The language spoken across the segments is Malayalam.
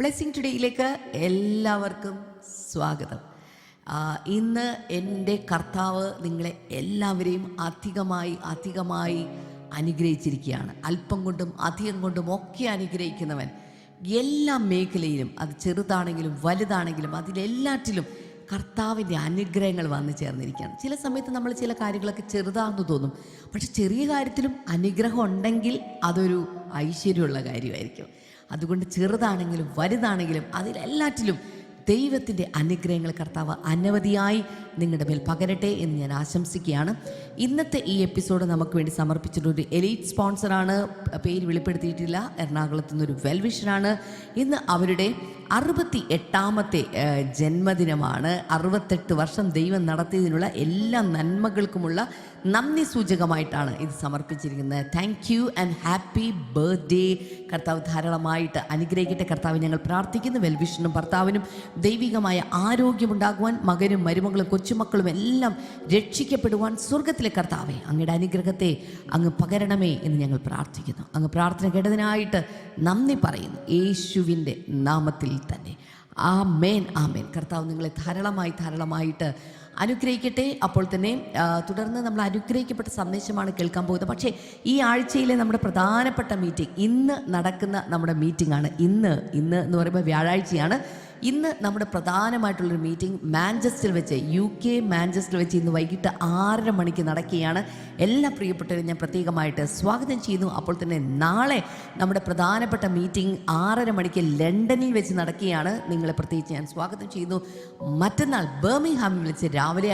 ബ്ലെസ്സിങ് ടുഡേയിലേക്ക് എല്ലാവർക്കും സ്വാഗതം. ഇന്ന് എന്റെ കർത്താവ് നിങ്ങളെ എല്ലാവരെയും അധികമായി അധികമായി അനുഗ്രഹിച്ചിരിക്കുകയാണ്. അല്പം കൊണ്ടും അധികം കൊണ്ടും ഒക്കെ അനുഗ്രഹിക്കുന്നവൻ എല്ലാ മേഖലയിലും അത് ചെറുതാണെങ്കിലും വലുതാണെങ്കിലും അതിലെല്ലാറ്റിലും കർത്താവിന്റെ അനുഗ്രഹങ്ങൾ വന്നു ചേർന്നിരിക്കുകയാണ്. ചില സമയത്ത് നമ്മൾ ചില കാര്യങ്ങളൊക്കെ ചെറുതാണെന്ന് തോന്നും. പക്ഷെ ചെറിയ കാര്യത്തിലും അനുഗ്രഹം ഉണ്ടെങ്കിൽ അതൊരു ഐശ്വര്യമുള്ള കാര്യമായിരിക്കും. അതുകൊണ്ട് ചെറുതാണെങ്കിലും വലുതാണെങ്കിലും അതിലെല്ലാറ്റിലും ദൈവത്തിന്റെ അനുഗ്രഹങ്ങൾ കർത്താവ് അനവധിയായി നിങ്ങളുടെ മേൽ പകരട്ടെ എന്ന് ഞാൻ ആശംസിക്കുകയാണ്. ഇന്നത്തെ ഈ എപ്പിസോഡ് നമുക്ക് വേണ്ടി സമർപ്പിച്ചിട്ടുള്ള ഒരു എലീറ്റ് സ്പോൺസറാണ് പേര് വെളിപ്പെടുത്തിയിട്ടില്ല. എറണാകുളത്ത് നിന്നൊരു വെൽവിഷനാണ് ഇന്ന് അവരുടെ അറുപത്തി എട്ടാമത്തെ ജന്മദിനമാണ്. അറുപത്തെട്ട് വർഷം ദൈവം നടത്തിയതിനുള്ള എല്ലാ നന്മകൾക്കുമുള്ള നന്ദി സൂചകമായിട്ടാണ് ഇത് സമർപ്പിച്ചിരിക്കുന്നത്. Thank you and happy birthday കർത്താവ് ധാരാളമായിട്ട് അനുഗ്രഹിക്കട്ടെ. കർത്താവ് ഞങ്ങൾ പ്രാർത്ഥിക്കുന്നു. വെൽവിഷനും ഭർത്താവിനും ദൈവികമായ ആരോഗ്യമുണ്ടാകുവാൻ മകനും മരുമകളും കൊച്ചുമക്കളും എല്ലാം രക്ഷിക്കപ്പെടുവാൻ സ്വർഗത്തിലെ കർത്താവെ അങ്ങയുടെ അനുഗ്രഹത്തെ അങ്ങ് പകരണമേ എന്ന് ഞങ്ങൾ പ്രാർത്ഥിക്കുന്നു. അങ്ങ് പ്രാർത്ഥന കേട്ടതിനായിട്ട് നന്ദി പറയുന്നു. യേശുവിന്റെ നാമത്തിൽ തന്നെ. ആ മേൻ ആ മേൻ കർത്താവ് നിങ്ങളെ ധാരാളമായി ധാരാളമായിട്ട് അനുഗ്രഹിക്കട്ടെ. അപ്പോൾ തന്നെ തുടർന്ന് നമ്മൾ അനുഗ്രഹിക്കപ്പെട്ട സന്ദേശമാണ് കേൾക്കാൻ പോകുന്നത്. പക്ഷേ ഈ ആഴ്ചയിലെ നമ്മുടെ പ്രധാനപ്പെട്ട മീറ്റിംഗ് ഇന്ന് നടക്കുന്ന നമ്മുടെ മീറ്റിംഗ് ആണ്. ഇന്ന് ഇന്ന് എന്ന് പറയുമ്പോൾ വ്യാഴാഴ്ചയാണ്. ഇന്ന് നമ്മുടെ പ്രധാനമായിട്ടുള്ളൊരു മീറ്റിംഗ് മാഞ്ചസ്റ്ററിൽ വെച്ച് യു കെ മാഞ്ചസ്റ്ററിൽ വെച്ച് ഇന്ന് വൈകിട്ട് ആറര മണിക്ക് നടക്കുകയാണ്. എല്ലാ പ്രിയപ്പെട്ടവരും ഞാൻ പ്രത്യേകമായിട്ട് സ്വാഗതം ചെയ്യുന്നു. അപ്പോൾ തന്നെ നാളെ നമ്മുടെ പ്രധാനപ്പെട്ട മീറ്റിംഗ് ആറര മണിക്ക് ലണ്ടനിൽ വെച്ച് നടക്കുകയാണ്. നിങ്ങളെ പ്രത്യേകിച്ച് ഞാൻ സ്വാഗതം ചെയ്യുന്നു. മറ്റന്നാൾ ബർമിംഗ്ഹാമിൽ വെച്ച് രാവിലെ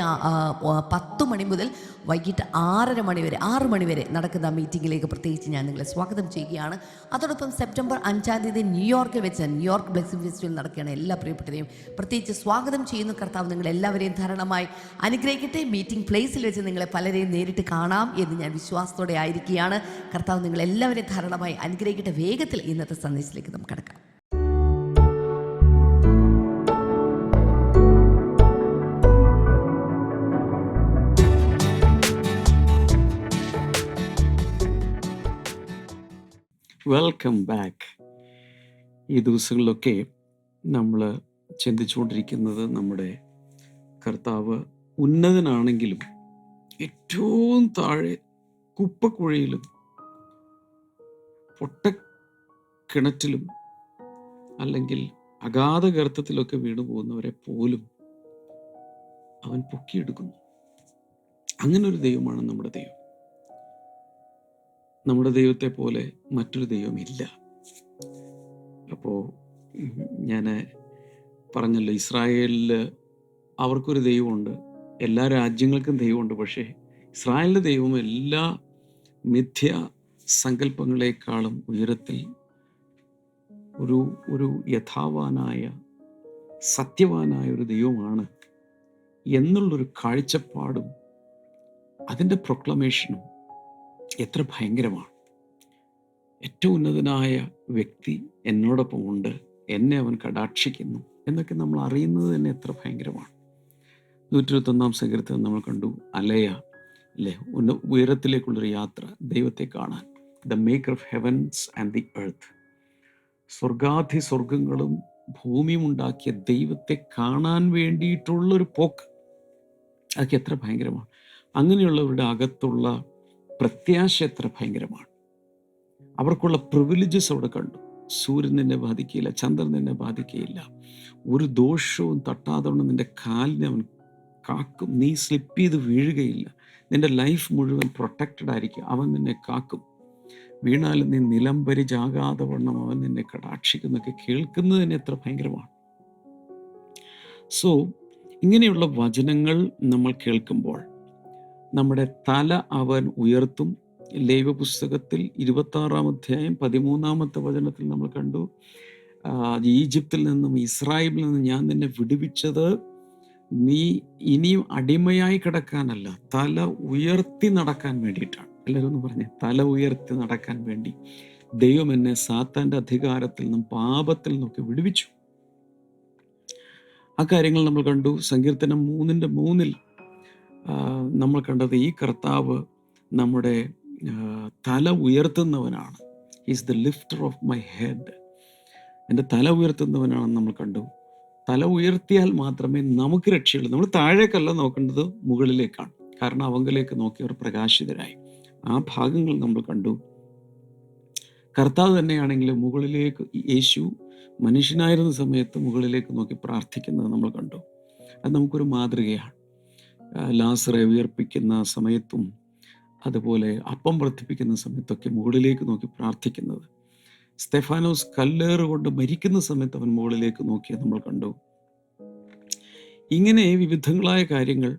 പത്ത് മണി മുതൽ വൈകിട്ട് ആറര മണി വരെ ആറ് മണി വരെ നടക്കുന്ന മീറ്റിങ്ങിലേക്ക് പ്രത്യേകിച്ച് ഞാൻ നിങ്ങളെ സ്വാഗതം ചെയ്യുകയാണ്. അതോടൊപ്പം സെപ്റ്റംബർ അഞ്ചാം തീയതി ന്യൂയോർക്കിൽ വെച്ച് ന്യൂയോർക്ക് ബ്ലെസ്സിംഗ് ഫെസ്റ്റിവൽ നടക്കുകയാണ്. എല്ലാ പ്രിയപ്പെട്ടവരെയും. പ്രത്യേകിച്ച് സ്വാഗതം ചെയ്യുന്ന കർത്താവ് നിങ്ങൾ എല്ലാവരെയും ധാരണമായി അനുഗ്രഹിക്കട്ടെ. മീറ്റിംഗ് പ്ലേസിൽ വെച്ച് നിങ്ങളെ പലരെയും നേരിട്ട് കാണാം എന്ന് ഞാൻ വിശ്വാസത്തോടെ ആയിരിക്കുകയാണ്. കർത്താവ് നിങ്ങൾ എല്ലാവരെയും ധാരണമായി അനുഗ്രഹിക്കട്ടെ. വേഗത്തിൽ ഇന്നത്തെ സന്ദേശത്തിലേക്ക് നമുക്ക് കടക്കാം. വെൽക്കം ബാക്ക് ഈ ദിവസങ്ങളിലൊക്കെ നമ്മൾ ചിന്തിച്ചുകൊണ്ടിരിക്കുന്നത് നമ്മുടെ കർത്താവ് ഉന്നതനാണെങ്കിലും ഏറ്റവും താഴെ കുപ്പക്കുഴയിലും പൊട്ടക്കിണറ്റിലും അല്ലെങ്കിൽ അഗാധ ഗർത്തത്തിലൊക്കെ വീണു പോകുന്നവരെ പോലും അവൻ പൊക്കിയെടുക്കുന്നു. അങ്ങനെ ഒരു ദൈവമാണ് നമ്മുടെ ദൈവം. നമ്മുടെ ദൈവത്തെ പോലെ മറ്റൊരു ദൈവമില്ല. അപ്പോൾ ഞാൻ പറഞ്ഞല്ലോ ഇസ്രായേലിൽ അവർക്കൊരു ദൈവമുണ്ട്. എല്ലാ രാജ്യങ്ങൾക്കും ദൈവമുണ്ട്. പക്ഷേ ഇസ്രായേലിന്റെ ദൈവം എല്ലാ മിഥ്യ സങ്കല്പങ്ങളെക്കാളും ഉയരത്തിൽ ഒരു ഒരു യഥാവാനായ സത്യവാനായ ഒരു ദൈവമാണ് എന്നുള്ളൊരു കാഴ്ചപ്പാടും അതിന്റെ പ്രൊക്ലമേഷനും എത്ര ഭയങ്കരമാണ്. ഏറ്റവും ഉന്നതനായ വ്യക്തി എന്നോടൊപ്പം ഉണ്ട് എന്നെ അവൻ കടാക്ഷിക്കുന്നു എന്നൊക്കെ നമ്മൾ അറിയുന്നത് തന്നെ എത്ര ഭയങ്കരമാണ്. നൂറ്റി ഇരുപത്തൊന്നാം സങ്കീർത്തനം നമ്മൾ കണ്ടു. അലയ അല്ലേ? ഉന്ന ഉയരത്തിലേക്കുള്ളൊരു യാത്ര ദൈവത്തെ കാണാൻ. The maker of heavens and the earth സ്വർഗാധി സ്വർഗങ്ങളും ഭൂമിയും ഉണ്ടാക്കിയ ദൈവത്തെ കാണാൻ വേണ്ടിയിട്ടുള്ളൊരു പോക്ക്. അതൊക്കെ എത്ര ഭയങ്കരമാണ്. അങ്ങനെയുള്ളവരുടെ അകത്തുള്ള പ്രത്യാശ എത്ര ഭയങ്കരമാണ്. അവർക്കുള്ള പ്രിവിലേജസ് അവിടെ കണ്ടു. സൂര്യൻ നിന്നെ ബാധിക്കുകയില്ല ചന്ദ്രൻ നിന്നെ ബാധിക്കുകയില്ല ഒരു ദോഷവും തട്ടാതെ കൊണ്ട് നിന്റെ കാലിനെ അവൻ കാക്കും. നീ സ്ലിപ്പ് ചെയ്ത് വീഴുകയില്ല. നിന്റെ ലൈഫ് മുഴുവൻ പ്രൊട്ടക്റ്റഡ് ആയിരിക്കും. അവൻ നിന്നെ കാക്കും. വീണാലും നീ നിലംപരി ജാകാതെ വണ്ണം അവൻ നിന്നെ കടാക്ഷിക്കുന്നൊക്കെ കേൾക്കുന്നത് തന്നെ എത്ര ഭയങ്കരമാണ്. സോ ഇങ്ങനെയുള്ള വചനങ്ങൾ നമ്മൾ കേൾക്കുമ്പോൾ നമ്മുടെ തല അവൻ ഉയർത്തും ലേവ പുസ്തകത്തിൽ ഇരുപത്തി ആറാം അധ്യായം പതിമൂന്നാമത്തെ വചനത്തിൽ നമ്മൾ കണ്ടു. ഈജിപ്തിൽ നിന്നും ഇസ്രായേലിൽ നിന്നും ഞാൻ നിന്നെ വിടുവിച്ചത് നീ ഇനിയും അടിമയായി കിടക്കാനല്ല തല ഉയർത്തി നടക്കാൻ വേണ്ടിയിട്ടാണ്. എല്ലാവരും ഒന്ന് പറഞ്ഞേ തല ഉയർത്തി നടക്കാൻ വേണ്ടി. ദൈവം എന്നെ സാത്താന്റെ അധികാരത്തിൽ നിന്നും പാപത്തിൽ നിന്നൊക്കെ വിടുവിച്ചു. ആ കാര്യങ്ങൾ നമ്മൾ കണ്ടു. സങ്കീർത്തനം മൂന്നിന്റെ മൂന്നിൽ നമ്മൾ കണ്ടത് ഈ കർത്താവ് നമ്മുടെ തല ഉയർത്തുന്നവനാണ്. Is the lifter of my head എന്റെ തല ഉയർത്തുന്നവനാണെന്ന് നമ്മൾ കണ്ടു. തല ഉയർത്തിയാൽ മാത്രമേ നമുക്ക് രക്ഷയുള്ളൂ. നമ്മൾ താഴേക്കല്ല നോക്കേണ്ടത് മുകളിലേക്കാണ്. കാരണം അവങ്കിലേക്ക് നോക്കിയവർ പ്രകാശിതരായി. ആ ഭാഗങ്ങൾ നമ്മൾ കണ്ടു. കർത്താവ് തന്നെയാണെങ്കിൽ മുകളിലേക്ക് യേശു മനുഷ്യനായിരുന്ന സമയത്ത് മുകളിലേക്ക് നോക്കി പ്രാർത്ഥിക്കുന്നത് നമ്മൾ കണ്ടു. അത് നമുക്കൊരു മാതൃകയാണ്. ലാസറെ ഉയർപ്പിക്കുന്ന സമയത്തും അതുപോലെ അപ്പം വർദ്ധിപ്പിക്കുന്ന സമയത്തൊക്കെ മുകളിലേക്ക് നോക്കി പ്രാർത്ഥിക്കുന്നത്. സ്റ്റെഫാനോസ് കല്ലേറ് കൊണ്ട് മരിക്കുന്ന സമയത്ത് അവൻ മുകളിലേക്ക് നോക്കിയ നമ്മൾ കണ്ടു. ഇങ്ങനെ വിവിധങ്ങളായ കാര്യങ്ങൾ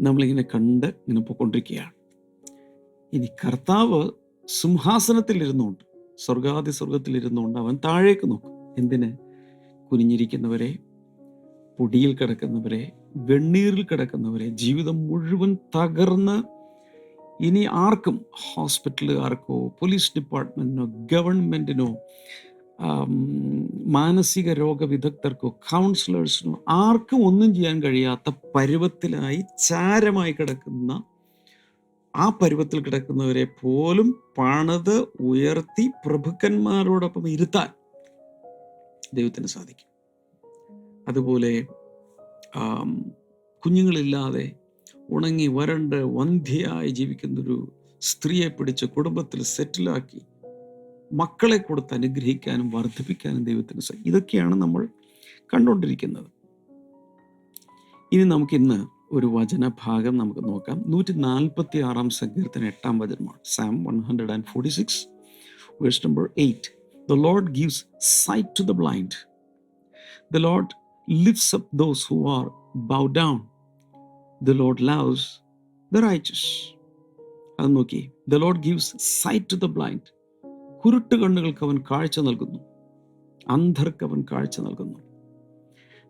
നമ്മളിങ്ങനെ കണ്ട് ഇങ്ങനെ പോയിക്കൊണ്ടിരിക്കുകയാണ്. ഇനി കർത്താവ് സ്വർഗാദി സ്വർഗത്തിൽ ഇരുന്നുകൊണ്ട് അവൻ താഴേക്ക് നോക്കും. എന്തിന്? കുനിഞ്ഞിരിക്കുന്നവരെ പൊടിയിൽ കിടക്കുന്നവരെ വെണ്ണീറിൽ കിടക്കുന്നവരെ ജീവിതം മുഴുവൻ തകർന്ന് ഇനി ആർക്കും ഹോസ്പിറ്റലുകാർക്കോ പോലീസ് ഡിപ്പാർട്ട്മെന്റിനോ ഗവൺമെന്റിനോ മാനസിക രോഗവിദഗ്ധർക്കോ കൗൺസിലേഴ്സിനോ ആർക്കും ഒന്നും ചെയ്യാൻ കഴിയാത്ത പരുവത്തിലായി ചാരമായി കിടക്കുന്ന ആ പരുവത്തിൽ കിടക്കുന്നവരെ പോലും പണിത് ഉയർത്തി പ്രഭുക്കന്മാരോടൊപ്പം ഇരുത്താൻ ദൈവത്തിന് സാധിക്കും. അതുപോലെ കുഞ്ഞുങ്ങളില്ലാതെ ഉണങ്ങി വരണ്ട് വന്ധ്യയായി ജീവിക്കുന്നൊരു സ്ത്രീയെ പിടിച്ച് കുടുംബത്തിൽ സെറ്റിലാക്കി മക്കളെ കൊടുത്ത് അനുഗ്രഹിക്കാനും വർദ്ധിപ്പിക്കാനും ദൈവത്തിന് ഇതൊക്കെയാണ് നമ്മൾ കണ്ടുകൊണ്ടിരിക്കുന്നത്. ഇനി നമുക്കിന്ന് ഒരു വചനഭാഗം നമുക്ക് നോക്കാം. നൂറ്റി നാൽപ്പത്തി ആറാം സങ്കീർത്തന എട്ടാം വചനമാണ്. Psalm one hundred and forty six verse number eight the Lord gives sight to the blind the Lord lifts up those who are bow down the Lord loves the righteous അത് നോക്കി. The Lord gives sight to the blind കുരുട്ട് കണ്ണുകൾക്ക് അവൻ കാഴ്ച നൽകുന്നു. അന്ധർക്ക് അവൻ കാഴ്ച നൽകുന്നു.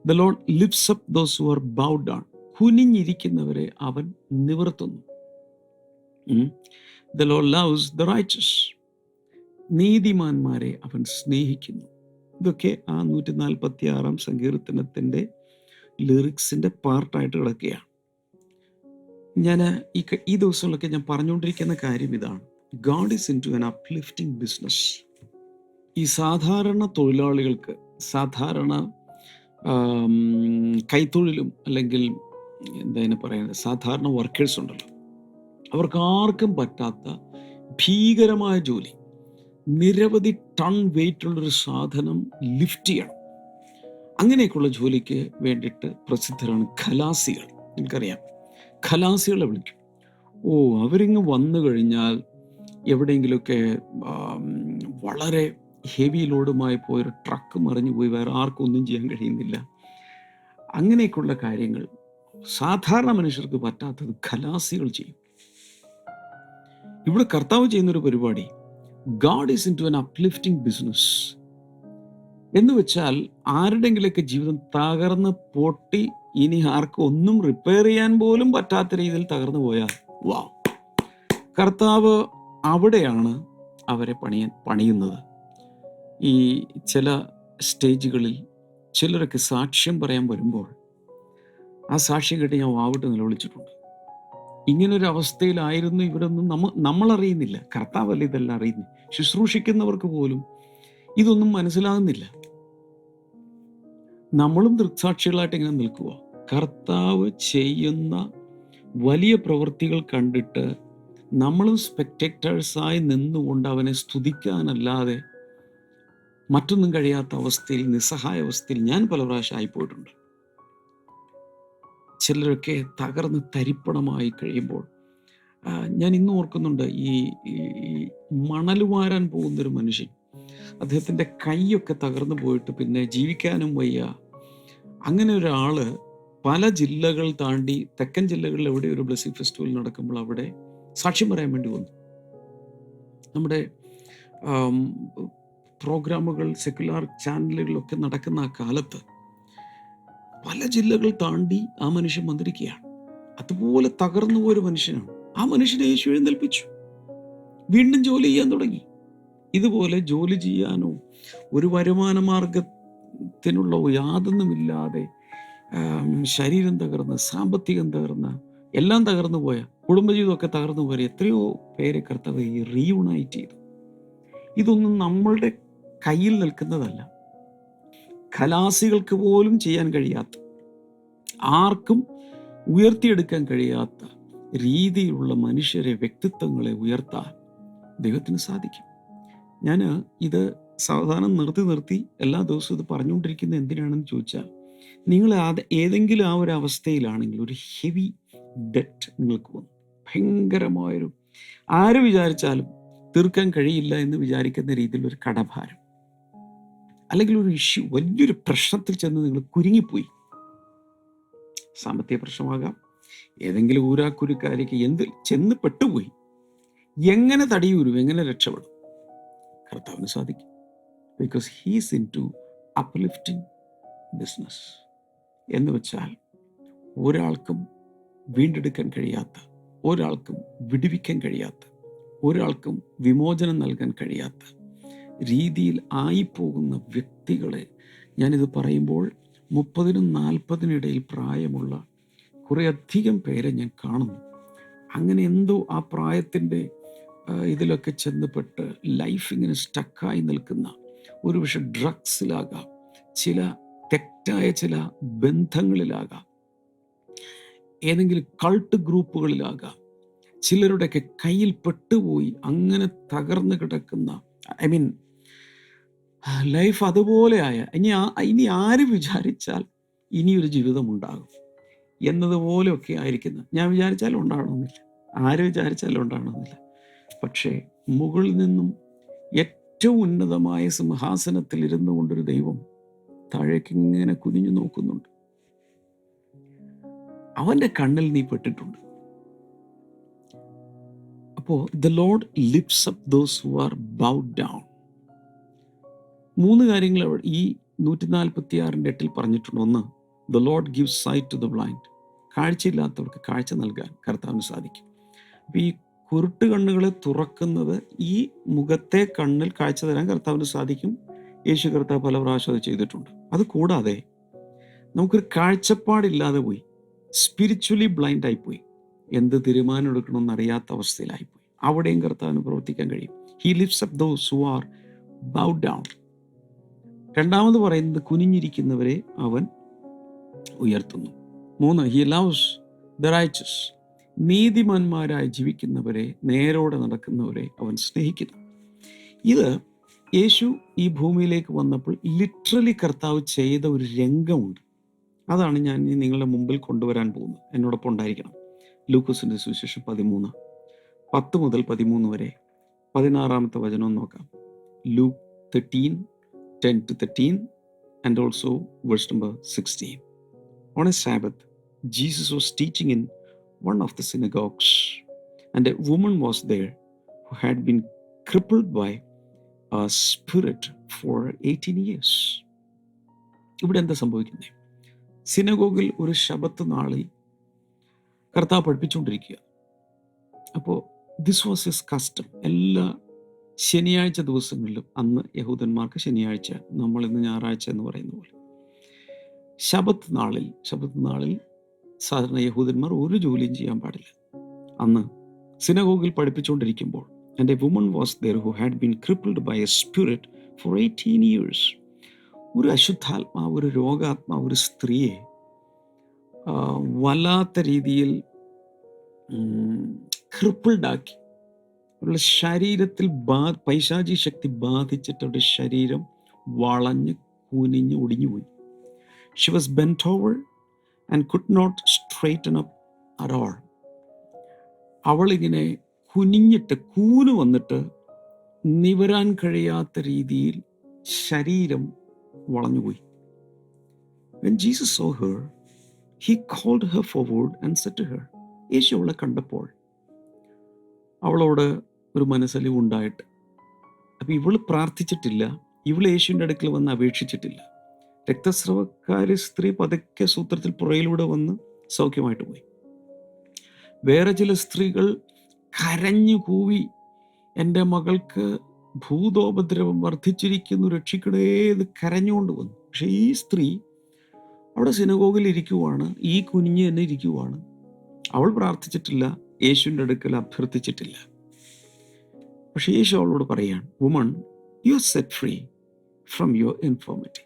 The Lord lifts up those who are bowed ആണ് കുനിഞ്ഞിരിക്കുന്നവരെ അവൻ നിവർത്തുന്നു. The Lord loves the righteous നീതിമാന്മാരെ അവൻ സ്നേഹിക്കുന്നു. ഇതൊക്കെ ആ നൂറ്റി നാൽപ്പത്തി ആറാം സങ്കീർത്തനത്തിന്റെ ലിറിക്സിന്റെ പാർട്ടായിട്ട് കിടക്കുകയാണ്. ഞാൻ ഈ ഈ ദിവസങ്ങളിലൊക്കെ ഞാൻ പറഞ്ഞുകൊണ്ടിരിക്കുന്ന കാര്യം ഇതാണ്. God is into an uplifting business ഈ സാധാരണ തൊഴിലാളികൾക്ക് സാധാരണ കൈത്തൊഴിലും അല്ലെങ്കിൽ എന്താ ഇതിനെ പറയുന്നത്? സാധാരണ വർക്കേഴ്സ് ഉണ്ടല്ലോ. അവർക്ക് ആർക്കും പറ്റാത്ത ഭീകരമായ ജോലി. നിരവധി ടൺ വെയിറ്റ് ഉള്ളൊരു സാധനം ലിഫ്റ്റ് ചെയ്യണം. അങ്ങനെയൊക്കെയുള്ള ജോലിക്ക് വേണ്ടിയിട്ട് പ്രസിദ്ധരാണ് ഖലാസികൾ. നിങ്ങൾക്കറിയാം. ഖലാസികളെ വിളിക്കും. ഓ അവരിങ്ങ് വന്നു കഴിഞ്ഞാൽ എവിടെയെങ്കിലുമൊക്കെ വളരെ ഹെവി ലോഡുമായി പോയൊരു ട്രക്ക് മറിഞ്ഞു പോയി വേറെ ആർക്കും ഒന്നും ചെയ്യാൻ കഴിയുന്നില്ല. അങ്ങനെയൊക്കെയുള്ള കാര്യങ്ങൾ സാധാരണ മനുഷ്യർക്ക് പറ്റാത്തത് ഖലാസികൾ ചെയ്യും. ഇവിടെ കർത്താവ് ചെയ്യുന്നൊരു പരിപാടി God is into an uplifting business എന്ന് വെച്ചാൽ ആരുടെങ്കിലൊക്കെ ജീവിതം തകർന്ന് പൊട്ടി ഇനി ആർക്കും ഒന്നും റിപ്പയർ ചെയ്യാൻ പോലും പറ്റാത്ത രീതിയിൽ തകർന്നു പോയാൽ വാ. കർത്താവ് അവിടെയാണ് അവരെ പണിയ പണിയുന്നത്. ഈ ചില സ്റ്റേജുകളിൽ ചിലരൊക്കെ സാക്ഷ്യം പറയാൻ വരുമ്പോൾ ആ സാക്ഷ്യം കേട്ട് ഞാൻ വാവിട്ട് നിലവിളിച്ചിട്ടുണ്ട്. ഇങ്ങനൊരു അവസ്ഥയിലായിരുന്നു ഇവരൊന്നും നമ്മ നമ്മൾ അറിയുന്നില്ല കർത്താവല്ല ഇതെല്ലാം അറിയുന്നത് ശുശ്രൂഷിക്കുന്നവർക്ക് പോലും ഇതൊന്നും മനസ്സിലാകുന്നില്ല. നമ്മളും ദൃക്സാക്ഷികളായിട്ട് ഇങ്ങനെ നിൽക്കുക കർത്താവ് ചെയ്യുന്ന വലിയ പ്രവൃത്തികൾ കണ്ടിട്ട് നമ്മളും സ്പെക്ടേറ്റേഴ്സായി നിന്നുകൊണ്ട് അവനെ സ്തുതിക്കാനല്ലാതെ മറ്റൊന്നും കഴിയാത്ത അവസ്ഥയിൽ നിസ്സഹായ അവസ്ഥയിൽ ഞാൻ പല പ്രാവശ്യം ആയിപ്പോയിട്ടുണ്ട്. ചിലരൊക്കെ തകർന്ന് തരിപ്പണമായി കഴിയുമ്പോൾ ഞാൻ ഇന്ന് ഓർക്കുന്നുണ്ട് ഈ മണൽ വാരാൻ പോകുന്നൊരു മനുഷ്യൻ. അദ്ദേഹത്തിന്റെ കൈയൊക്കെ തകർന്നു പോയിട്ട് പിന്നെ ജീവിക്കാനും വയ്യ. അങ്ങനെ ഒരാൾ പല ജില്ലകൾ താണ്ടി തെക്കൻ ജില്ലകളിൽ എവിടെ ഒരു ബ്ലെസ്സിങ് ഫെസ്റ്റിവൽ നടക്കുമ്പോൾ അവിടെ സാക്ഷ്യം പറയാൻ വേണ്ടി വന്നു. നമ്മുടെ പ്രോഗ്രാമുകൾ സെക്യുലാർ ചാനലുകളൊക്കെ നടക്കുന്ന ആ കാലത്ത് പല ജില്ലകൾ താണ്ടി ആ മനുഷ്യൻ വന്നിരിക്കുകയാണ്. അതുപോലെ തകർന്നു പോയൊരു മനുഷ്യനാണ്. ആ മനുഷ്യനെ യേശു എഴുന്നേൽപ്പിച്ചു. വീണ്ടും ജോലി ചെയ്യാൻ തുടങ്ങി. ഇതുപോലെ ജോലി ചെയ്യാനോ ഒരു വരുമാന മാർഗത്തിനുള്ള യാതൊന്നുമില്ലാതെ ശരീരം തകർന്ന് സാമ്പത്തികം തകർന്ന് എല്ലാം തകർന്നു പോയ കുടുംബജീവിതമൊക്കെ തകർന്നു പോയ എത്രയോ പേരെ കർത്താവ് ഈ റീയുണൈറ്റ് ചെയ്തു. ഇതൊന്നും നമ്മളുടെ കയ്യിൽ നിൽക്കുന്നതല്ല. കലാസികൾക്ക് പോലും ചെയ്യാൻ കഴിയാത്ത ആർക്കും ഉയർത്തിയെടുക്കാൻ കഴിയാത്ത രീതിയിലുള്ള മനുഷ്യരെ വ്യക്തിത്വങ്ങളെ ഉയർത്താൻ ദൈവത്തിന് സാധിക്കും. ഞാൻ ഇത് സാവധാനം നിർത്തി നിർത്തി എല്ലാ ദിവസവും ഇത് പറഞ്ഞുകൊണ്ടിരിക്കുന്നത് എന്തിനാണെന്ന് ചോദിച്ചാൽ നിങ്ങൾ അത് ഏതെങ്കിലും ആ ഒരു അവസ്ഥയിലാണെങ്കിൽ ഒരു ഹെവി ഡെറ്റ് നിങ്ങൾക്ക് വന്നു. ഭയങ്കരമായൊരു ആര് വിചാരിച്ചാലും തീർക്കാൻ കഴിയില്ല എന്ന് വിചാരിക്കുന്ന രീതിയിലൊരു കടഭാരം. അല്ലെങ്കിൽ ഒരു ഇഷ്യൂ വലിയൊരു പ്രശ്നത്തിൽ ചെന്ന് നിങ്ങൾ കുരുങ്ങിപ്പോയി. സാമ്പത്തിക പ്രശ്നമാകാം. ഏതെങ്കിലും ഊരാക്കുരുക്കാരിക്ക് എന്ത് ചെന്ന് പെട്ടുപോയി. എങ്ങനെ തടിയൂരും എങ്ങനെ രക്ഷപ്പെടും? കർത്താവിന് സാധിക്കും. Because he's into uplifting business എന്ന് വെച്ചാൽ ഒരാൾക്കും വീണ്ടെടുക്കാൻ കഴിയാത്ത ഒരാൾക്കും വിടുവിക്കാൻ കഴിയാത്ത ഒരാൾക്കും വിമോചനം നൽകാൻ കഴിയാത്ത രീതിയിൽ ആയിപ്പോകുന്ന വ്യക്തികളെ ഞാനിത് പറയുമ്പോൾ മുപ്പതിനും നാൽപ്പതിനും ഇടയിൽ പ്രായമുള്ള കുറേയധികം പേരെ ഞാൻ കാണുന്നു. അങ്ങനെ എന്തോ ആ പ്രായത്തിന്റെ ഇതിലൊക്കെ ചെന്നപ്പെട്ട് ലൈഫ് ഇങ്ങനെ സ്റ്റക്കായി നിൽക്കുന്ന ഒരുപക്ഷെ ഡ്രഗ്സിലാകാം ചില തെറ്റായ ചില ബന്ധങ്ങളിലാകാം ഏതെങ്കിലും കൾട്ട് ഗ്രൂപ്പുകളിലാകാം ചിലരുടെയൊക്കെ കയ്യിൽ പെട്ടുപോയി അങ്ങനെ തകർന്നു കിടക്കുന്ന ഐ മീൻ ലൈഫ് അതുപോലെ ആയ ഇനി ആ ഇനി ആര് വിചാരിച്ചാൽ ഇനിയൊരു ജീവിതം ഉണ്ടാകും എന്നതുപോലെയൊക്കെ ആയിരിക്കുന്നു. ഞാൻ വിചാരിച്ചാലും ഉണ്ടാകണമെന്നില്ല. ആര് വിചാരിച്ചാലും ഉണ്ടാകണമെന്നില്ല. പക്ഷേ മുകളിൽ നിന്നും ഏറ്റവും ഉന്നതമായ സിംഹാസനത്തിൽ ഇരുന്നു കൊണ്ടൊരു ദൈവം താഴേക്ക് ഇങ്ങനെ കുനിഞ്ഞു നോക്കുന്നുണ്ട്. അവന്റെ കണ്ണിൽ നീ പെട്ടിട്ടുണ്ട്. അപ്പോ the Lord lifts up those who are bowed down മൂന്ന് കാര്യങ്ങൾ ഈ നൂറ്റി നാൽപ്പത്തി ആറിന്റെ എട്ടിൽ പറഞ്ഞിട്ടുണ്ട്. ഒന്ന് the Lord gives sight to the blind കാഴ്ചയില്ലാത്തവർക്ക് കാഴ്ച നൽകാൻ കർത്താവിന് സാധിക്കും. അപ്പൊ ഈ കുരുട്ട് കണ്ണുകളെ തുറക്കുന്നത് ഈ മുഖത്തെ കണ്ണിൽ കാഴ്ച തരാൻ കർത്താവിന് സാധിക്കും. യേശു കർത്താവ് പല പ്രാവശ്യം അത് ചെയ്തിട്ടുണ്ട്. അത് കൂടാതെ നമുക്കൊരു കാഴ്ചപ്പാടില്ലാതെ പോയി. സ്പിരിച്വലി ബ്ലൈൻഡ് ആയിപ്പോയി. എന്ത് തീരുമാനം എടുക്കണമെന്ന് അറിയാത്ത അവസ്ഥയിലായിപ്പോയി. അവിടെയും കർത്താവിന് പ്രവർത്തിക്കാൻ കഴിയും. He lifts up those who are bow down രണ്ടാമത് പറയുന്നത് കുനിഞ്ഞിരിക്കുന്നവരെ അവൻ ഉയർത്തുന്നു. മൂന്ന് ഹി ലവ്സ് ദ റൈച്ചസ് നീതിമാന്മാരായി ജീവിക്കുന്നവരെ നേരോടെ നടക്കുന്നവരെ അവൻ സ്നേഹിക്കുന്നു. ഇത് യേശു ഈ ഭൂമിയിലേക്ക് വന്നപ്പോൾ ലിറ്ററലി കർത്താവ് ചെയ്ത ഒരു രംഗമുണ്ട്. അതാണ് ഞാൻ നിങ്ങളുടെ മുമ്പിൽ കൊണ്ടുവരാൻ പോകുന്നത്. എന്നോടൊപ്പം ഉണ്ടായിരിക്കണം. ലൂക്കോസിന്റെ സുവിശേഷം പതിമൂന്ന്. പത്ത് മുതൽ പതിമൂന്ന് വരെ. പതിനാറാമത്തെ വചനം നോക്കാം. Luke thirteen ten to thirteen and also verse number sixteen on a Sabbath Jesus was teaching in one of the synagogues, and a woman was there who had been crippled by a spirit for 18 years. ഇവിടെ എന്താ സംഭവിക്കുന്നത്? സിനഗോഗിൽ ഒരു ശബത്ത് നാളിൽ കർത്താവ് പഠിപ്പിച്ചുകൊണ്ടിരിക്കുക. അപ്പോൾ ദിസ് വാസ് ഹിസ് കസ്റ്റം എല്ലാ ശനിയാഴ്ച ദിവസങ്ങളിലും അന്ന് യഹൂദന്മാർക്ക് ശനിയാഴ്ച നമ്മൾ ഇന്ന് ഞായറാഴ്ച എന്ന് പറയുന്ന പോലെ. ശബത്ത് നാളിൽ ശബത്ത് നാളിൽ സാധാരണ യഹൂദന്മാർ ഒരു ജോലിയും ചെയ്യാൻ പാടില്ല. അന്ന് സിനഗോഗിൽ പഠിപ്പിച്ചുകൊണ്ടിരിക്കുമ്പോൾ a woman was there who had been crippled by a spirit for 18 years. ഒരു അശുദ്ധാത്മാവ് ഒരു രോഗാത്മാ ഒരു സ്ത്രീയെ വല്ലാത്ത രീതിയിൽ ക്രിപ്പിൾഡാക്കി അവരുടെ ശരീരത്തിൽ ബാ പൈശാചി ശക്തി ബാധിച്ചിട്ട് അവരുടെ ശരീരം വളഞ്ഞ് കുനിഞ്ഞ് ഒടിഞ്ഞുപോയി. She was bent over and could not straighten up at all അവളിങ്ങനെ കുനിഞ്ഞിട്ട് കൂന് വന്നിട്ട് നിവരാൻ കഴിയാത്ത രീതിയിൽ ശരീരം വളഞ്ഞുപോയി. When Jesus saw her, he called forward and said to her, യേശു അവളെ കണ്ടപ്പോൾ അവളോട് ഒരു മനസ്സലിവ് ഉണ്ടായിട്ട് അപ്പം ഇവൾ പ്രാർത്ഥിച്ചിട്ടില്ല ഇവൾ യേശുവിന്റെ അടുക്കൽ വന്ന് അപേക്ഷിച്ചിട്ടില്ല. രക്തസ്രവക്കാരി സ്ത്രീ പതുക്കെ സൂത്രത്തിൽ പുറയിലൂടെ വന്ന് സൗഖ്യമായിട്ട് പോയി. വേറെ ചില സ്ത്രീകൾ കരഞ്ഞു കൂവി എന്റെ മകൾക്ക് ഭൂതോപദ്രവം വർദ്ധിച്ചിരിക്കുന്നു രക്ഷിക്കണേ എന്ന് കരഞ്ഞുകൊണ്ട് വന്നു. പക്ഷെ ഈ സ്ത്രീ അവിടെ സിനഗോഗിൽ ഇരിക്കുവാണ് ഈ കുഞ്ഞ് തന്നെ ഇരിക്കുവാണ്. അവൾ പ്രാർത്ഥിച്ചിട്ടില്ല യേശുവിന്റെ അടുക്കൽ അഭ്യർത്ഥിച്ചിട്ടില്ല. പക്ഷേ യേശു അവളോട് പറയാണ് woman you are set free from your infirmity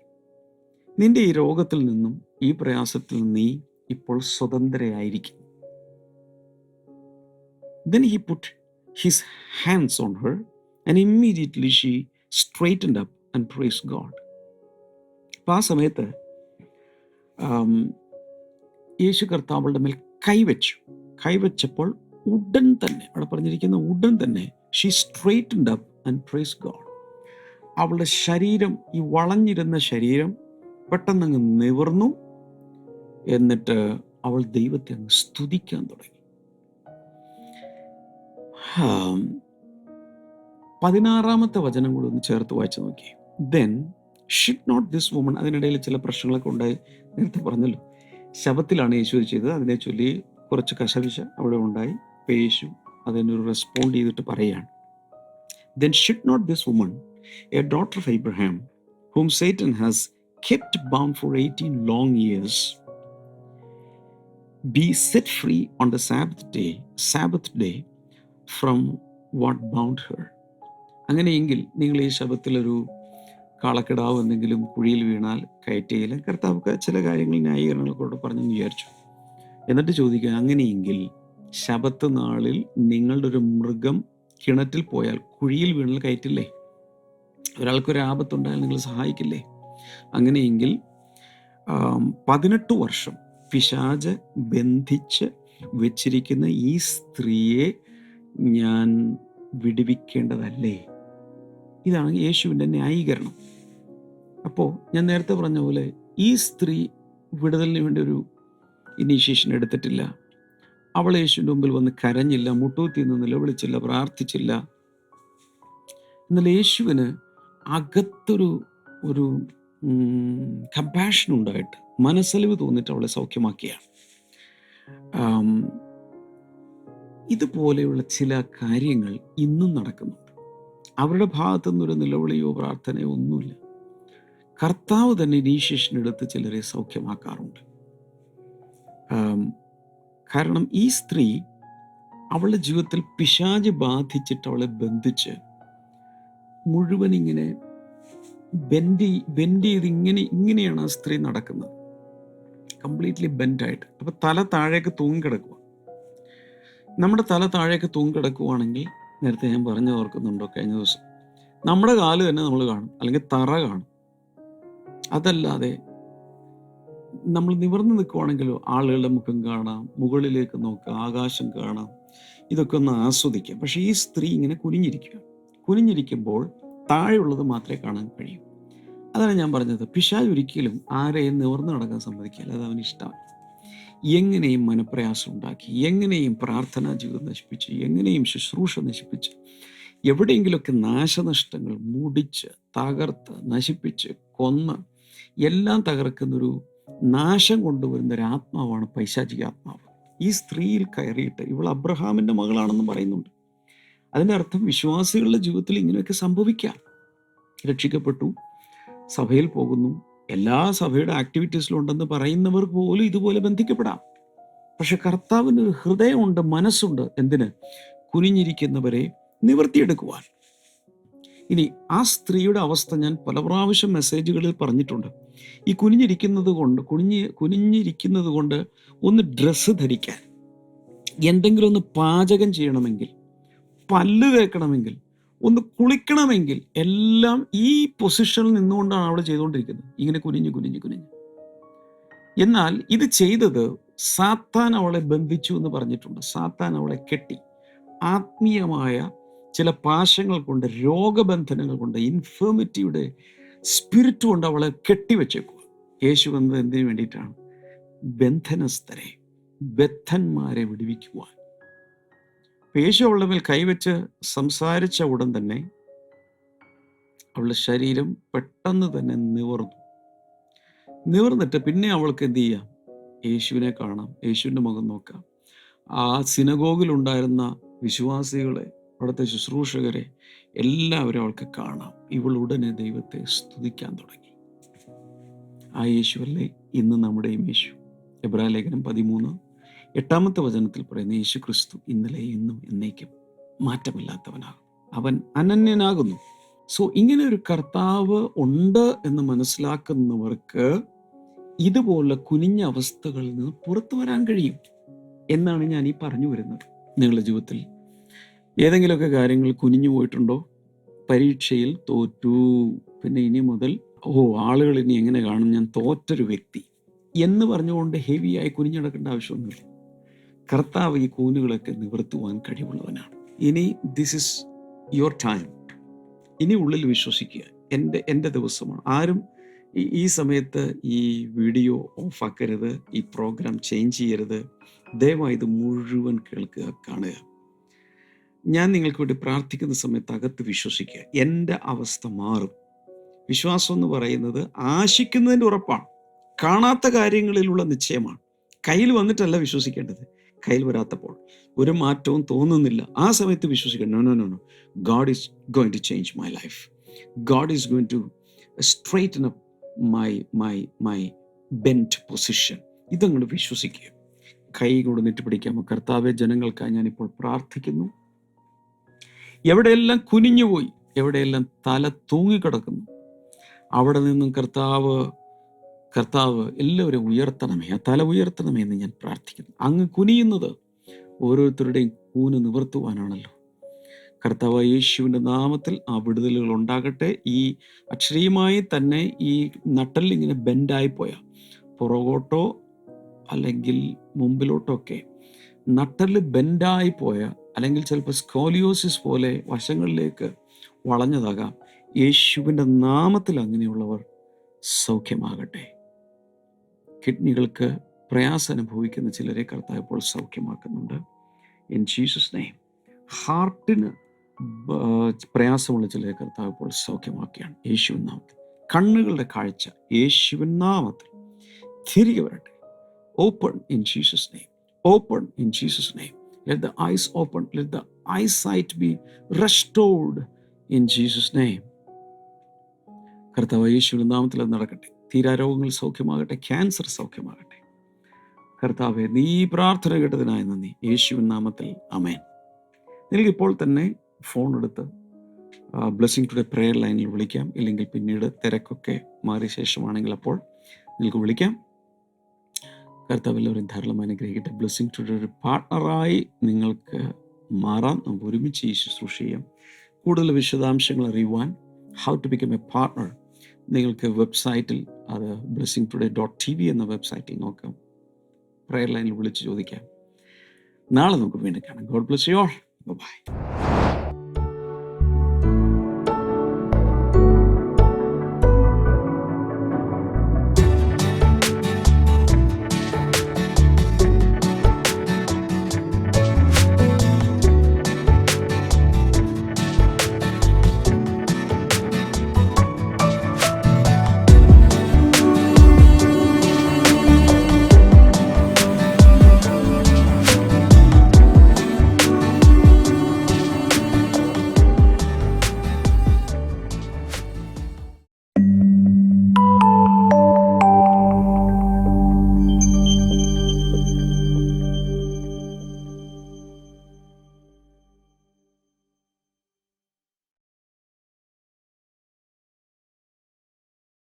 നിന്റെ ഈ രോഗത്തിൽ നിന്നും ഈ പ്രയാസത്തിൽ നീ ഇപ്പോൾ സ്വതന്ത്രയായിരിക്കും. Then he put his hands on her, and immediately she straightened up and praised God അപ്പം ആ സമയത്ത് യേശു കർത്താവളുടെ മേൽ കൈവച്ചു. കൈവച്ചപ്പോൾ ഉടൻ തന്നെ അവിടെ പറഞ്ഞിരിക്കുന്ന ഉടൻ തന്നെ she and up and praise God അവളുടെ ശരീരം ഈ വളഞ്ഞിരുന്ന ശരീരം പെട്ടെന്നങ്ങ് നിവർന്നു. എന്നിട്ട് അവൾ ദൈവത്തെ അങ്ങ് സ്തുതിക്കാൻ തുടങ്ങി. പതിനാറാമത്തെ വചനം കൂടി ഒന്ന് ചേർത്ത് വായിച്ചു നോക്കി. Then should not this woman അതിനിടയിൽ ചില പ്രശ്നങ്ങളൊക്കെ ഉണ്ടായി നേരത്തെ പറഞ്ഞല്ലോ. ശബത്തിലാണ് യേശു ചെയ്തത്. അതിനെ ചൊല്ലി കുറച്ച് കശവിശ അവിടെ ഉണ്ടായി. പേശു അതിനൊരു റെസ്പോണ്ട് ചെയ്തിട്ട് പറയുകയാണ്. Then should not this woman a daughter of Abraham whom Satan has kept bound for 18 long years be set free on the Sabbath day, Sabbath day from what bound her. അങ്ങനെയെങ്കിൽ നിങ്ങൾ ഈ ശബത്തിലൊരു കാളക്കിടാവ് എന്തെങ്കിലും കുഴിയിൽ വീണാൽ കയറ്റിയില്ല കർത്താവ് ചില കാര്യങ്ങൾ ന്യായീകരണങ്ങളൊക്കെ പറഞ്ഞു വിചാരിച്ചു. എന്നിട്ട് ചോദിക്കുക അങ്ങനെയെങ്കിൽ ശബത്ത് നാളിൽ നിങ്ങളുടെ ഒരു മൃഗം കിണറ്റിൽ പോയാൽ കുഴിയിൽ വീണാൽ കയറ്റില്ലേ? ഒരാൾക്കൊരു ആപത്തുണ്ടായാൽ നിങ്ങൾ സഹായിക്കില്ലേ? അങ്ങനെയെങ്കിൽ പതിനെട്ട് വർഷം പിശാജ് ബന്ധിച്ച് വെച്ചിരിക്കുന്ന ഈ സ്ത്രീയെ ഞാൻ വിടുവിക്കേണ്ടതല്ലേ? ഇതാണ് യേശുവിന്റെ ന്യായീകരണം. അപ്പോൾ ഞാൻ നേരത്തെ പറഞ്ഞ പോലെ ഈ സ്ത്രീ വിടുതലിന് വേണ്ടി ഒരു ഇനീഷ്യേഷൻ എടുത്തിട്ടില്ല. അവൾ യേശുവിന്റെ മുമ്പിൽ വന്ന് കരഞ്ഞില്ല മുട്ടൂത്തി നിന്ന് നിലവിളിച്ചില്ല പ്രാർത്ഥിച്ചില്ല. എന്നാൽ യേശുവിന് അകത്തൊരു ഒരു കമ്പാഷൻ ഉണ്ടായിട്ട് മനസ്സലിവ് തോന്നിയിട്ട് അവളെ സൗഖ്യമാക്കിയാണ് ഇതുപോലെയുള്ള ചില കാര്യങ്ങൾ ഇന്നും നടക്കുന്നുണ്ട്. അവരുടെ ഭാഗത്തു നിന്നൊരു നിലവിളിയോ പ്രാർത്ഥനയോ ഒന്നുമില്ല. കർത്താവ് തന്നെ ഇനീഷ്യേഷൻ എടുത്ത് ചിലരെ സൗഖ്യമാക്കാറുണ്ട്. കാരണം ഈ സ്ത്രീ അവളുടെ ജീവിതത്തിൽ പിശാജ് ബാധിച്ചിട്ട് അവളെ ബന്ധിച്ച് മുഴുവൻ ഇങ്ങനെ ബെൻഡ് ബെൻഡ് ചെയ്ത് ഇങ്ങനെ ഇങ്ങനെയാണ് ആ സ്ത്രീ നടക്കുന്നത്. കംപ്ലീറ്റ്ലി ബെൻഡായിട്ട് അപ്പൊ തല താഴേക്ക് തൂങ്ങിക്കിടക്കുക നമ്മുടെ തല താഴേക്ക് തൂങ്ങിക്കിടക്കുകയാണെങ്കിൽ നേരത്തെ ഞാൻ പറഞ്ഞു ഓർക്കുന്നുണ്ടോ? കഴിഞ്ഞ ദിവസം. നമ്മുടെ കാൽ തന്നെ നമ്മൾ കാണും. അല്ലെങ്കിൽ തറ കാണും. അതല്ലാതെ നമ്മൾ നിവർന്ന് നിൽക്കുവാണെങ്കിലോ ആളുകളുടെ മുഖം കാണാം മുകളിലേക്ക് നോക്കാം ആകാശം കാണാം. ഇതൊക്കെ ഒന്ന് ആസ്വദിക്കാം. പക്ഷെ ഈ സ്ത്രീ ഇങ്ങനെ കുനിഞ്ഞിരിക്കുക. കുനിഞ്ഞിരിക്കുമ്പോൾ താഴെയുള്ളത് മാത്രമേ കാണാൻ കഴിയൂ. അതാണ് ഞാൻ പറഞ്ഞത്. പിശാജ് ഒരിക്കലും ആരെയും നിവർന്നു നടക്കാൻ സമ്മതിക്കില്ല. അത് അവന് ഇഷ്ടമാണ്. എങ്ങനെയും മനപ്രയാസം ഉണ്ടാക്കി എങ്ങനെയും പ്രാർത്ഥനാ ജീവിതം നശിപ്പിച്ച് എങ്ങനെയും ശുശ്രൂഷ നശിപ്പിച്ച് എവിടെയെങ്കിലുമൊക്കെ നാശനഷ്ടങ്ങൾ മുടിച്ച് തകർത്ത് നശിപ്പിച്ച് കൊന്ന് എല്ലാം തകർക്കുന്നൊരു നാശം കൊണ്ടുവരുന്ന ഒരു ആത്മാവാണ് പൈശാചിക ആത്മാവ്. ഈ സ്ത്രീയിൽ കയറിയിട്ട് ഇവൾ അബ്രഹാമിന്റെ മകളാണെന്ന് പറയുന്നുണ്ട്. അതിന്റെ അർത്ഥം വിശ്വാസികളുടെ ജീവിതത്തിൽ ഇങ്ങനെയൊക്കെ സംഭവിക്കാം. രക്ഷിക്കപ്പെട്ടു സഭയിൽ പോകുന്നു. എല്ലാ സഭയുടെ ആക്ടിവിറ്റീസിലും ഉണ്ടെന്ന് പറയുന്നവർ പോലും ഇതുപോലെ ബന്ധിക്കപ്പെടാം. പക്ഷെ കർത്താവിന് ഹൃദയമുണ്ട് മനസ്സുണ്ട്. എന്തിന്? കുനിഞ്ഞിരിക്കുന്നവരെ നിവർത്തിയെടുക്കുവാൻ. ഇനി ആ സ്ത്രീയുടെ അവസ്ഥ ഞാൻ പല പ്രാവശ്യം മെസ്സേജുകളിൽ പറഞ്ഞിട്ടുണ്ട്. ഈ കുനിഞ്ഞിരിക്കുന്നത് കൊണ്ട് കുനിഞ്ഞ് കുനിഞ്ഞിരിക്കുന്നത് കൊണ്ട് ഒന്ന് ഡ്രസ്സ് ധരിക്കാൻ. എന്തെങ്കിലും ഒന്ന് പാചകം ചെയ്യണമെങ്കിൽ പല്ല് തേക്കണമെങ്കിൽ ഒന്ന് കുളിക്കണമെങ്കിൽ എല്ലാം ഈ പൊസിഷനിൽ നിന്നുകൊണ്ടാണ് അവൾ ചെയ്തുകൊണ്ടിരിക്കുന്നത്. ഇങ്ങനെ കുനിഞ്ഞ് കുനിഞ്ഞ് കുനിഞ്ഞ്. എന്നാൽ ഇത് ചെയ്തത് സാത്താൻ അവളെ ബന്ധിച്ചു എന്ന് പറഞ്ഞിട്ടുണ്ട്. സാത്താൻ അവളെ കെട്ടി. ആത്മീയമായ ചില പാശങ്ങൾ കൊണ്ട് രോഗബന്ധനങ്ങൾ കൊണ്ട് ഇൻഫേമിറ്റിയുടെ സ്പിരിറ്റ് കൊണ്ട് അവളെ കെട്ടിവെച്ചേക്കുക യേശു വന്നത് എന്തിനു വേണ്ടിയിട്ടാണ്? ബന്ധനസ്ഥരെ ബദ്ധന്മാരെ വിടുവിക്കുവാൻ. മേൽ കൈവച്ച് സംസാരിച്ച ഉടൻ തന്നെ അവളുടെ ശരീരം പെട്ടെന്ന് തന്നെ നിവർന്നു. നിവർന്നിട്ട് പിന്നെ അവൾക്ക് എന്ത് ചെയ്യാം? യേശുവിനെ കാണാം. യേശുവിന്റെ മുഖം നോക്കാം. ആ സിനഗോഗിലുണ്ടായിരുന്ന വിശ്വാസികളെ അവിടുത്തെ ശുശ്രൂഷകരെ എല്ലാവരും അവൾക്ക് കാണാം. ഇവൾ ഉടനെ ദൈവത്തെ സ്തുതിക്കാൻ തുടങ്ങി. ആ യേശുവല്ലേ ഇന്ന് നമ്മുടെയും യേശു. എബ്രാ ലേഖനം പതിമൂന്ന് എട്ടാമത്തെ വചനത്തിൽ പറയുന്ന യേശു ക്രിസ്തു ഇന്നലെ ഇന്നും എന്നേക്കും മാറ്റമില്ലാത്തവനാകും. അവൻ അനന്യനാകുന്നു. സോ ഇങ്ങനെ ഒരു കർത്താവ് ഉണ്ട് എന്ന് മനസ്സിലാക്കുന്നവർക്ക് ഇതുപോലെ കുനിഞ്ഞ അവസ്ഥകളിൽ നിന്ന് പുറത്തു വരാൻ കഴിയും എന്നാണ് ഞാൻ ഈ പറഞ്ഞു വരുന്നത്. നിങ്ങളുടെ ജീവിതത്തിൽ ഏതെങ്കിലുമൊക്കെ കാര്യങ്ങൾ കുനിഞ്ഞു പോയിട്ടുണ്ടോ? പരീക്ഷയിൽ തോറ്റു. പിന്നെ ഇനി മുതൽ ഓ ആളുകൾ ഇനി എങ്ങനെ കാണും? ഞാൻ തോറ്റൊരു വ്യക്തി. എന്ന് പറഞ്ഞുകൊണ്ട് ഹെവിയായി കുനിഞ്ഞടക്കേണ്ട ആവശ്യമൊന്നുമില്ല. കർത്താവ് ഈ കൂനുകളൊക്കെ നിവർത്തുവാൻ കഴിവുള്ളവനാണ്. ഇനി ദിസ് ഇസ് യുവർ ടൈം ഇനി ഉള്ളിൽ വിശ്വസിക്കുക. എന്റെ എന്റെ ദിവസമാണ്. ആരും ഈ- സമയത്ത് ഈ വീഡിയോ ഓഫാക്കരുത് ഈ പ്രോഗ്രാം ചേഞ്ച് ചെയ്യരുത്. ദയവായി ഇത് മുഴുവൻ കേൾക്കുക കാണുക. ഞാൻ നിങ്ങൾക്ക് വേണ്ടി പ്രാർത്ഥിക്കുന്ന സമയത്ത് അകത്ത് വിശ്വസിക്കുക. എന്റെ അവസ്ഥ മാറും. വിശ്വാസം എന്ന് പറയുന്നത് ആശിക്കുന്നതിന്റെ ഉറപ്പാണ്. കാണാത്ത കാര്യങ്ങളിലുള്ള നിശ്ചയമാണ്. കയ്യിൽ വന്നിട്ടല്ല വിശ്വസിക്കേണ്ടത്. കയ്യിൽ വരാത്തപ്പോൾ ഒരു മാറ്റവും തോന്നുന്നില്ല. ആ സമയത്ത് വിശ്വസിക്കണം. No no no God is going to change my life God is going to straighten up my my my bent position ഇതങ്ങോട്ട് വിശ്വസിക്കുക. കൈ കൊണ്ട് പിടിക്കാം കർത്താവെ ജനങ്ങൾക്കായി ഞാനിപ്പോൾ പ്രാർത്ഥിക്കുന്നു. എവിടെയെല്ലാം കുനിഞ്ഞുപോയി എവിടെയെല്ലാം തല തൂങ്ങിക്കിടക്കുന്നു അവിടെ നിന്നും കർത്താവ് കർത്താവ് എല്ലാവരും ഉയർത്തണമേ ആ തല ഉയർത്തണമേ എന്ന് ഞാൻ പ്രാർത്ഥിക്കുന്നു. അങ്ങ് കുനിയുന്നത് ഓരോരുത്തരുടെയും കൂന് നിവർത്തുവാനാണല്ലോ. കർത്താവ് യേശുവിന്റെ നാമത്തിൽ ആ വിടുതലുകൾ ഉണ്ടാകട്ടെ. ഈ അക്ഷരീയമായി തന്നെ ഈ നട്ടൽ ഇങ്ങനെ ബെൻഡായി പോയ. പുറകോട്ടോ അല്ലെങ്കിൽ മുമ്പിലോട്ടോ ഒക്കെ നട്ടൽ ബെൻഡായി പോയ അല്ലെങ്കിൽ ചിലപ്പോൾ സ്കോലിയോസിസ് പോലെ വശങ്ങളിലേക്ക് വളഞ്ഞതാകാം. യേശുവിന്റെ നാമത്തിൽ അങ്ങനെയുള്ളവർ സൗഖ്യമാകട്ടെ. കിഡ്നികൾക്ക് പ്രയാസം അനുഭവിക്കുന്ന ചിലരെ കർത്താവ് ഇപ്പോൾ സൗഖ്യമാക്കുന്നുണ്ട്. ഇൻ ജീസസ് നെയിം ഹാർട്ടിന് പ്രയാസമുള്ള ചിലരെ കർത്താവ് ഇപ്പോൾ സൗഖ്യമാക്കുകയാണ്. യേശുവിൻ നാമത്തിൽ. കണ്ണുകളുടെ കാഴ്ച യേശുവിൻ നാമത്തിൽ. തിരികെ വരട്ടെ. Open in Jesus name open in Jesus name let the eyes open let the eye sight be restored in Jesus name കർത്താവ് യേശുവിൻ നാമത്തിൽ അത് നടക്കട്ടെ. തീരാരോഗങ്ങൾ സൗഖ്യമാകട്ടെ ക്യാൻസർ സൗഖ്യമാകട്ടെ. കർത്താവെ നീ പ്രാർത്ഥന കേട്ടതിനായി നന്ദി. യേശുവിൻ നാമത്തിൽ. അമേൻ നിങ്ങൾ ഇപ്പോൾ തന്നെ ഫോൺ എടുത്ത് ബ്ലെസ്സിങ് ടുഡേ പ്രെയർ ലൈനിൽ വിളിക്കാം. ഇല്ലെങ്കിൽ പിന്നീട് തിരക്കൊക്കെ മാറിയ ശേഷമാണെങ്കിൽ അപ്പോൾ നിങ്ങൾക്ക് വിളിക്കാം. കർത്താവ് എല്ലാവരും ധാരാളം അനുഗ്രഹിക്കട്ടെ. ബ്ലെസ്സിങ് ടുഡേ ഒരു പാർട്ണറായി നിങ്ങൾക്ക് മാറാം. നമുക്ക് ഒരുമിച്ച് ഈ ശുശ്രൂഷ ചെയ്യാം. കൂടുതൽ വിശദാംശങ്ങൾ അറിയുവാൻ how to become a partner നിങ്ങൾക്ക് വെബ്സൈറ്റിൽ അത് blessing today dot T V എന്ന വെബ്സൈറ്റിൽ നോക്കാം. പ്രയർ ലൈനിൽ വിളിച്ച് ചോദിക്കാം. നാളെ നമുക്ക് വീണ്ടും കാണാം. God bless you all bye